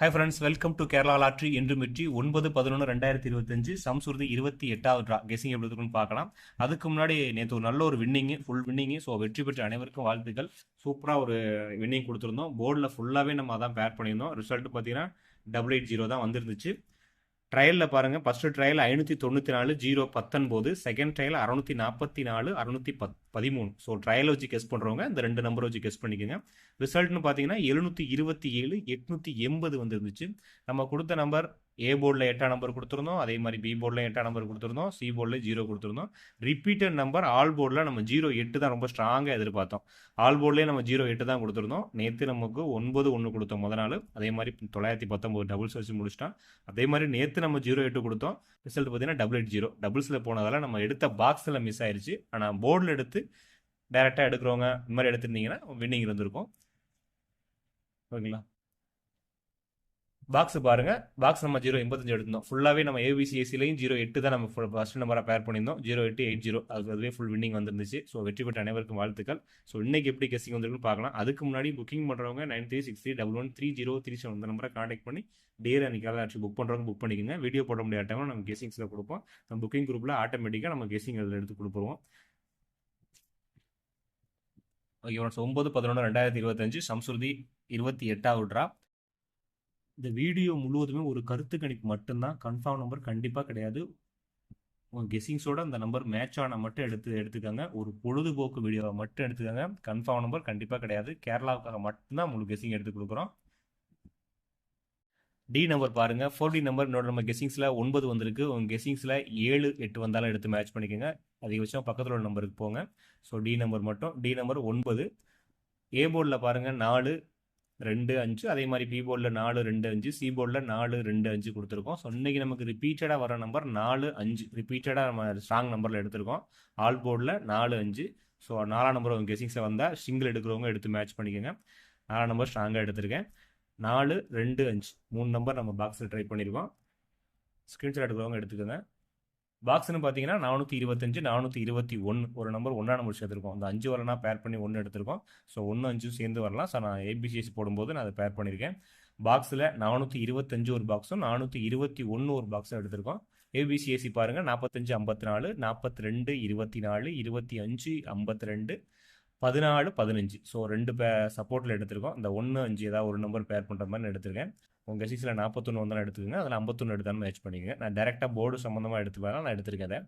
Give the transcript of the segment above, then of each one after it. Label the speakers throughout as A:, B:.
A: Hi friends welcome to Kerala lottery என்று வெற்றி ஒன்பது பதினொன்று ரெண்டாயிரத்தி இருபத்தஞ்சு சம்சுருதி இருபத்தி எட்டாவது ட்ரா கெஸிங் எப்படி இருக்குன்னு பார்க்கலாம். அதுக்கு முன்னாடி நேற்று ஒரு நல்ல ஒரு வின்னிங்கு ஃபுல் வின்னிங்கு ஸோ வெற்றி பெற்ற அனைவருக்கும் வாழ்த்துக்கள். சூப்பராக ஒரு வின்னிங் கொடுத்துருந்தோம். போர்டில் ஃபுல்லாகவே நம்ம அதான் பேர் பண்ணியிருந்தோம். ரிசல்ட் பார்த்தீங்கன்னா டபுள் எயிட் ஜீரோ தான் வந்துருந்துச்சு. ட்ரையலில் பாருங்கள் ஃபஸ்ட்டு ட்ரையல் ஐநூற்றி தொண்ணூற்றி நாலு ஜீரோ பத்தொன்பது. செகண்ட் ட்ரையல் அறுநூற்றி நாற்பத்தி நாலு அறுநூற்றி பத் பதிமூணு. ஸோ ட்ரையல் வச்சு கெஸ் பண்ணுறவங்க இந்த ரெண்டு நம்பர் வச்சு கெஸ் பண்ணிக்கோங்க. ரிசல்ட்னு பார்த்தீங்கன்னா எழுநூற்றி இருபத்தி ஏழு எட்நூற்றி எண்பது வந்துருந்துச்சு. நம்ம கொடுத்த நம்பர் ஏ போர்டில் எட்டாம் நம்பர் கொடுத்துருந்தோம். அதே மாதிரி பி போர்டில் எட்டாம் நம்பர் கொடுத்துருந்தோம். சி போர்டில் ஜீரோ கொடுத்துருந்தோம். ரிப்பீட்டட் நம்பர் ஆல் போர்டில் நம்ம ஜீரோ எட்டு தான் ரொம்ப ஸ்ட்ராங்காக எதிர்பார்த்தோம். ஆல் போர்ட்லேயே நம்ம ஜீரோ எட்டு தான் கொடுத்துருந்தோம். நேற்று நமக்கு ஒன்பது ஒன்று கொடுத்தோம் முத நாள். அதே மாதிரி தொள்ளாயிரத்தி பத்தொம்போது டபுள்ஸ் வச்சு முடிச்சிட்டோம். அதே மாதிரி நேற்று நம்ம ஜீரோ எட்டு கொடுத்தோம். ரிசல்ட் பார்த்தீங்கன்னா டபுள் எயிட் ஜீரோ டபுள்ஸில் போனதால் நம்ம எடுத்த பாக்ஸில் மிஸ் ஆயிடுச்சு ஆனால் போர்டில் எடுத்து டேரெக்டாக எடுக்கிறவங்க இந்த மாதிரி எடுத்திருந்தீங்கன்னா வின்னிங் இருந்திருக்கும். ஓகேங்களா? பாக்ஸ் பாருங்க. பாக்ஸ் நம்ம ஜீரோ எண்பத்தஞ்சு எடுத்திருந்தோம். ஃபுல்லாகவே நம்ம ஏபிசிஎஸ்சிலையும் ஜீரோ எட்டு தான் நம்ம ஃபர்ஸ்ட் நம்பராக பேர் பண்ணியிருந்தோம். ஜீரோ எட்டு எயிட் ஜீரோ அது அதுவே ஃபுல் வின்னிங் வந்துருந்துச்சு. ஸோ வெற்றி பெற்ற அனைவருக்கும் வாழ்த்துக்கள். ஸோ இன்னைக்கு எப்படி கெஸ்டிங் வந்துருக்குன்னு பார்க்கலாம். அதுக்கு முன்னாடி புக்கிங் பண்ணுறவங்க nine three six three double one three zero three seven இந்த நம்பரை காண்டாக்ட் பண்ணி டேர் அன்றைக்கி ஆச்சு புக் பண்ணுறவங்க புக் பண்ணிக்கோங்க. வீடியோ போட முடியாத டைமில் நம்ம கெஸ்டிங்ஸில் கொடுப்போம். நம்ம புக்கிங் குரூப்பில் ஆட்டோமேட்டிக்காக நம்ம கெஸ்டிங் அதில் எடுத்து கொடுப்போம் ஓகே ஃப்ரெண்ட்ஸ் ஒம்பது பதினொன்று ரெண்டாயிரத்தி இருபத்தஞ்சு சம்சுருதி இருபத்தி எட்டாவது ட்ராப் இந்த வீடியோ முழுவதுமே ஒரு கருத்து கணிப்பு மட்டும்தான். கன்ஃபார்ம் நம்பர் கண்டிப்பாக கிடையாது. உங்கள் கெஸிங்ஸோட அந்த நம்பர் மேட்ச் ஆன மட்டும் எடுத்து எடுத்துக்கோங்க. ஒரு பொழுதுபோக்கு வீடியோவை மட்டும் எடுத்துக்கோங்க. கன்ஃபார்ம் நம்பர் கண்டிப்பாக கிடையாது. கேரளாவுக்காக மட்டும்தான் உங்களுக்கு கெஸிங் எடுத்து கொடுக்குறோம். டி நம்பர் பாருங்கள் ஃபோர் டி நம்பர் இன்னொரு நம்ம கெஸிங்ஸில் ஒன்பது வந்திருக்கு. உங்கள் கெஸிங்ஸில் ஏழு எட்டு வந்தாலும் எடுத்து மேட்ச் பண்ணிக்கோங்க. அதிகபட்சம் பக்கத்தில் உள்ள நம்பருக்கு போங்க. ஸோ டி நம்பர் மட்டும். டி நம்பர் ஒன்பது. ஏ போர்டில் பாருங்கள் நாலு ரெண்டு அஞ்சு அதே மாதிரி பி போர்டில் நாலு ரெண்டு அஞ்சு சி போர்டில் நாலு ரெண்டு அஞ்சு கொடுத்துருக்கோம். ஸோ இன்றைக்கி நமக்கு ரிப்பீட்டடாக வர நம்பர் நாலு அஞ்சு. ரிப்பீட்டடாக நம்ம ஸ்ட்ராங் நம்பரில் எடுத்திருக்கோம். ஆல் போர்டில் நாலு அஞ்சு. ஸோ நாலாம் நம்பர் உங்கள் கெசிங்ஸை வந்தால் சிங்கிள் எடுக்கிறவங்க எடுத்து மேட்ச் பண்ணிக்கோங்க. நாலாம் நம்பர் ஸ்ட்ராங்காக எடுத்திருக்கேன். நாலு ரெண்டு அஞ்சு. மூணு நம்பர் நம்ம பாக்ஸில் ட்ரை பண்ணியிருக்கோம் ஸ்க்ரீன்ஷாட் எடுக்கிறவங்க எடுத்துக்கோங்க. பாக்ஸ்னு பார்த்தீங்கன்னா நானூற்றி இருபத்தஞ்சு நானூற்றி இருபத்தி ஒன்று ஒரு நம்பர் ஒன்றா நம்பர் சேர்த்துருக்கோம். அந்த அஞ்சு வரனா பேர் பண்ணி ஒன்று எடுத்திருக்கோம். ஸோ ஒன்று அஞ்சும் சேர்ந்து வரலாம். ஸோ நான் ஏபிசிஎஸ் போடும்போது நான் அதை பேர் பண்ணியிருக்கேன். பாக்ஸில் நானூற்றி இருபத்தஞ்சு ஒரு பாக்ஸும் நானூற்றி இருபத்தி ஒன்று ஒரு பாக்ஸும் எடுத்திருக்கோம். ஏபிசிஎஸ்சி பாருங்கள் நாற்பத்தஞ்சு ஐம்பத்தி நாலு நாற்பத்தி ரெண்டு இருபத்தி நாலு இருபத்தி அஞ்சு ஐம்பத்தி ரெண்டு பதினாலு பதினஞ்சு. ஸோ ரெண்டு பே சப்போர்ட்டில் எடுத்திருக்கோம். இந்த ஒன்று அஞ்சு ஏதாவது ஒரு நம்பர் பேர் பண்ணுற மாதிரி எடுத்திருக்கேன். உங்கள் சிக்ஸில் நாற்பத்தொன்று வந்தாலும் எடுத்துக்கோங்க. அதில் ஐம்பத்தொன்று எடுத்தாலும் மேட்ச் பண்ணிக்கங்க. நான் டேரெக்டாக போர்டு சம்மந்தமாக எடுத்து வரலாம் நான் எடுத்திருக்கேன்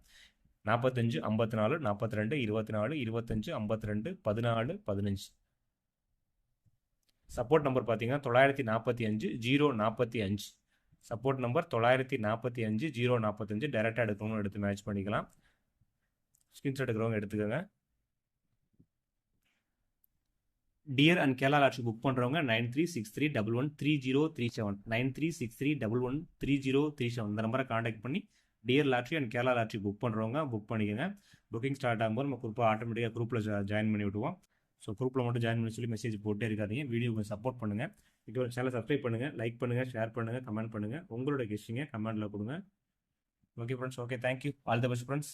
A: நாற்பத்தஞ்சு ஐம்பத்தி நாலு நாற்பத்தி ரெண்டு இருபத்தி நாலு இருபத்தஞ்சு ஐம்பத்தி ரெண்டு பதினாலு பதினஞ்சு. சப்போர்ட் நம்பர் பார்த்தீங்கன்னா தொள்ளாயிரத்தி நாற்பத்தி அஞ்சு ஜீரோ நாற்பத்தி அஞ்சு. சப்போர்ட் நம்பர் தொள்ளாயிரத்தி நாற்பத்தி அஞ்சு ஜீரோ நாற்பத்தஞ்சு டேரெக்டாக எடுக்கணும்னு எடுத்து மேட்ச் பண்ணிக்கலாம். ஸ்கிரீன்ஷாட் எடுக்கிறவங்க எடுத்துக்கோங்க. Dear and Kerala lottery book பண்ணுறவங்க nine three six three double one three zero three seven nine three six three double one three zero three seven இந்த நம்பரை காண்டாக்ட் பண்ணி dear lottery and Kerala lottery book பண்ணுறவங்க book பண்ணிக்கோங்க. Booking start ஆகும்போது நம்ம குரூப்பாக ஆட்டோமேட்டிக்காக குரூப்பில் ஜாயின் பண்ணி விடுவோம் ஸோ குரூப்பில் மட்டும் ஜாயின் பண்ணி சொல்லி மெசேஜ் போட்டே இருக்காதீங்க. வீடியோ கொஞ்சம் சப்போர்ட் பண்ணுங்கள் இப்போ சேனல் சப்ஸ்கிரைப் பண்ணுங்கள் லைக் பண்ணுங்கள் ஷேர் பண்ணுங்கள் கமெண்ட் பண்ணுங்கள் உங்களோட கெஸ்டிங்க கமெண்ட்டில் கொடுங்க. Okay friends okay thank you all the best friends